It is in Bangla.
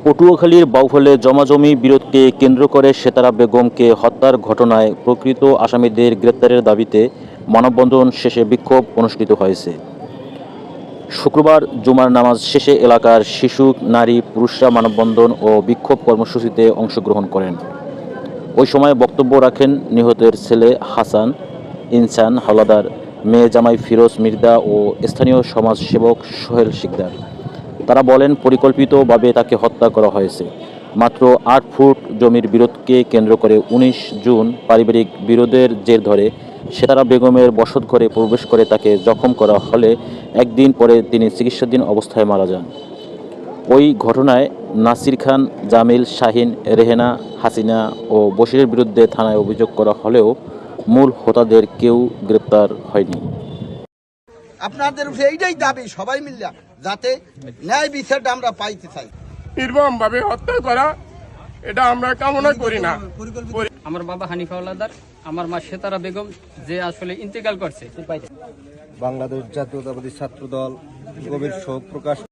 পটুয়াখালীর বাউফলে জমাজমি বিরোধকে কেন্দ্র করে সেতারা বেগমকে হত্যার ঘটনায় প্রকৃত আসামিদের গ্রেপ্তারের দাবিতে মানববন্ধন শেষে বিক্ষোভ অনুষ্ঠিত হয়েছে। শুক্রবার জুমার নামাজ শেষে এলাকার শিশু, নারী, পুরুষরা মানববন্ধন ও বিক্ষোভ কর্মসূচিতে অংশগ্রহণ করেন। ওই সময় বক্তব্য রাখেন নিহতের ছেলে হাসান, ইনসান, হাওলাদার মেয়ে জামাই ফিরোজ মির্দা ও স্থানীয় সমাজসেবক সোহেল শিকদার। তারা বলেন, পরিকল্পিতভাবে তাকে হত্যা করা হয়েছে। মাত্র আট ফুট জমির বিরোধকে কেন্দ্র করে উনিশ জুন পারিবারিক বিরোধের জের ধরে সেতারা বেগমের বসতঘরে প্রবেশ করে তাকে জখম করা হলে একদিন পরে তিনি চিকিৎসাধীন অবস্থায় মারা যান। ওই ঘটনায় নাসির খান, জামিল, শাহিন, রেহেনা, হাসিনা ও বশিরের বিরুদ্ধে থানায় অভিযোগ করা হলেও মূল হোতাদের কেউ গ্রেপ্তার হয়নি। আপনাদের উপরে এইটাই দাবি সবাই মিলে যাতে ন্যায় বিচারটা আমরা পাইতে চাই। নির্মম ভাবে হত্যা করা এটা আমরা কামনা করি না। আমার বাবা হানিফা হলাদার আমার মা সেতারা বেগম যে আসলে ইন্তেকাল করছে। বাংলাদেশ জাতীয়তাবাদী ছাত্র দল গভীর শোক প্রকাশ